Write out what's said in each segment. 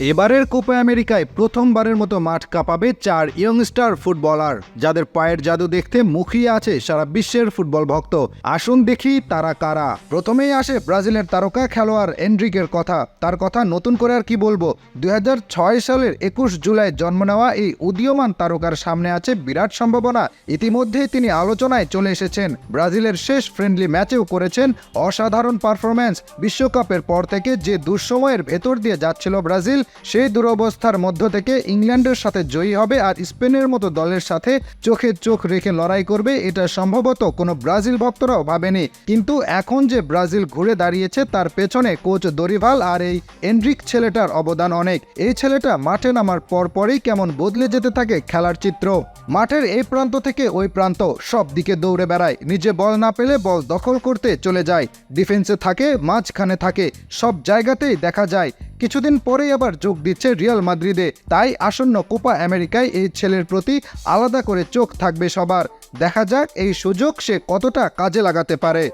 এবারের কোপা আমেরিকায় প্রথমবারের মতো মাঠ কাঁপাবে চার ইয়ংস্টার ফুটবলার যাদের পায়ের জাদু দেখতে মুখিয়ে আছে সারা বিশ্বের ফুটবল ভক্ত। আসুন দেখি তারা কারা। প্রথমেই আসে ব্রাজিলের তারকা খেলোয়াড় এন্ড্রিকের কথা। তার কথা নতুন করে আর কি বলব? দুই হাজার ছয় সালের একুশ জুলাই জন্ম নেওয়া এই উদীয়মান তারকার সামনে আছে বিরাট সম্ভাবনা। ইতিমধ্যেই তিনি আলোচনায় চলে এসেছেন। ব্রাজিলের শেষ ফ্রেন্ডলি ম্যাচেও করেছেন অসাধারণ পারফরম্যান্স বিশ্বকাপের পর থেকে যে দুঃসময়ের ভেতর দিয়ে যাচ্ছিল ব্রাজিল সেই দুরবস্থার মধ্য থেকে ইংল্যান্ডের সাথে জয়ী হবে আর স্পেনের মতো দলের সাথে চোখে চোখ রেখে লড়াই করবে, এটা সম্ভবত কোনো ব্রাজিল ভক্তরাও ভাবেনি। কিন্তু এখন যে ব্রাজিল ঘুরে দাঁড়িয়েছে, তার পেছনে কোচ দরিভাল আর এই এন্ড্রিক ছেলেটার অবদান অনেক। এই ছেলেটা মাঠে নামার পরপরই কেমন বদলে যেতে থাকে খেলার চিত্র। মাঠের এই প্রান্ত থেকে ওই প্রান্ত সব দিকে দৌড়ে বেড়ায়। নিজে বল না পেলে বল দখল করতে চলে যায়। ডিফেন্সে থাকে, মাঝখানে থাকে। সব জায়গাতেই দেখা যায় কিছুদিন পরেই আবার যোগ দিচ্ছে রিয়াল মাদ্রিদে। তাই আসন্ন কোপা আমেরিকায় এই ছেলের প্রতি আলাদা করে চোখ থাকবে সবার। দেখা যাক এই সুযোগ সে কতটা কাজে লাগাতে পারে।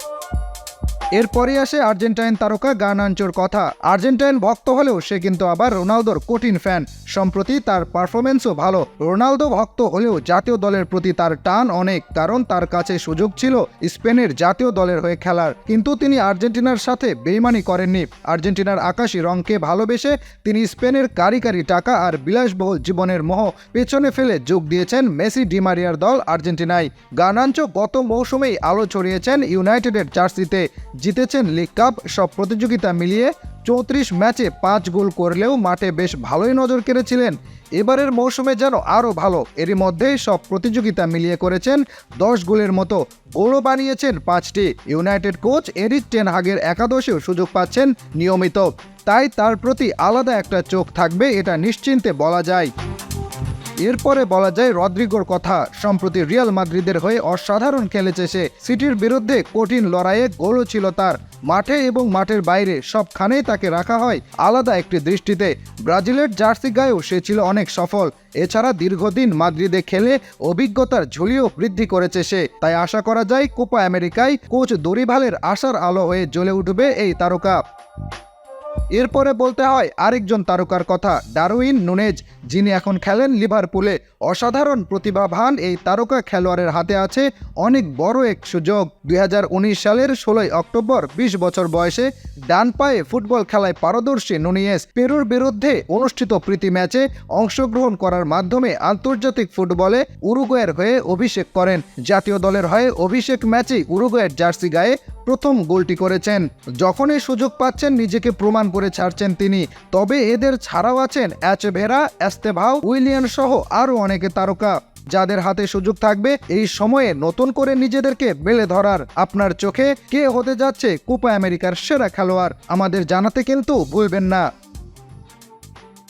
এরপরে আসে আর্জেন্টাইন তারকা গার্নাঞ্চোর কথা। আর্জেন্টাইন ভক্ত হলেও সে কিন্তু আবার রোনালদোর কঠিন ফ্যান। সম্প্রতি তার পারফরমেন্সও ভালো। রোনালদো ভক্ত হলেও জাতীয় দলের প্রতি তার টান অনেক, কারণ তার কাছে সুযোগ ছিল স্পেনের জাতীয় দলের হয়ে খেলার। কিন্তু তিনি আর্জেন্টিনার সাথে বেইমানি করেননি। আর্জেন্টিনার আকাশী রংকে ভালোবেসে তিনি স্পেনের কারি কারি টাকা আর বিলাসবহুল জীবনের মোহ পেছনে ফেলে যোগ দিয়েছেন মেসি ডিমারিয়ার দল আর্জেন্টিনায়। গার্নাঞ্চো গত মৌসুমেই আলো ছড়িয়েছেন ইউনাইটেডের জার্সিতে। জিতেছেন লিগ কাপ। সব প্রতিযোগিতা মিলিয়ে চৌত্রিশ ম্যাচে পাঁচ গোল করলেও মাঠে বেশ ভালোই নজর কেড়েছিলেন। এবারের মৌসুমে যেন আরও ভালো, এরই মধ্যেই সব প্রতিযোগিতা মিলিয়ে করেছেন দশ গোলের মতো। গোলও বানিয়েছেন পাঁচটি। ইউনাইটেড কোচ এরিক টেন হাগের একাদশেও সুযোগ পাচ্ছেন নিয়মিত। তাই তার প্রতি আলাদা একটা চোখ থাকবে, এটা নিশ্চিন্তে বলা যায়। এরপরে বলা যায় রদ্রিগোর কথা। সম্প্রতি রিয়াল মাদ্রিদের হয়ে অসাধারণ খেলেছে সে। সিটির বিরুদ্ধে কঠিন লড়াইয়ে গোলও ছিল তার। মাঠে এবং মাঠের বাইরে সবখানেই তাকে রাখা হয় আলাদা একটি দৃষ্টিতে। ব্রাজিলের জার্সি গায়েও সে ছিল অনেক সফল। এছাড়া দীর্ঘদিন মাদ্রিদে খেলে অভিজ্ঞতার ঝুলিও বৃদ্ধি করেছে সে। তাই আশা করা যায় কোপা আমেরিকায় কোচ দরিভালের আশার আলো হয়ে জ্বলে উঠবে এই তারকা। এরপরে বলতে হয় আরেকজন তারকার কথা। ডারউইন নুনেজ, যিনি এখন খেলেন লিভারপুলে, অসাধারণ প্রতিভাবান এই তারকা খেলোয়াড়ের হাতে আছে অনেক বড় এক সুযোগ। দুই হাজার উনিশ সালের ষোলোই অক্টোবর ২০ বছর বয়সে ডান পায়ে ফুটবল খেলায় পারদর্শী নুনিয়েস পেরুর বিরুদ্ধে অনুষ্ঠিত প্রীতি ম্যাচে অংশগ্রহণ করার মাধ্যমে আন্তর্জাতিক ফুটবলে উরুগুয়ের হয়ে অভিষেক করেন। জাতীয় দলের হয়ে অভিষেক ম্যাচেই উরুগুয়ের জার্সি গায়ে প্রথম গোলটি করেছেন। যখনই সুযোগ পাচ্ছেন, নিজেকে প্রমাণ করে ছাড়ছেন তিনি। তবে এদের ছাড়াও আছেন অ্যাচভেরা অ্যাস্তেভাও উইলিয়ান সহ আরও অনেকে তারকা। যাদের হাতে সুযোগ থাকবে, এই সময়ে নতুন করে নিজেদেরকে বেলে ধরার। আপনার চোখে কে হতে যাচ্ছে কোপা আমেরিকার সেরা খেলোয়াড়? আমাদের জানাতে কিন্তু ভুলবেন না।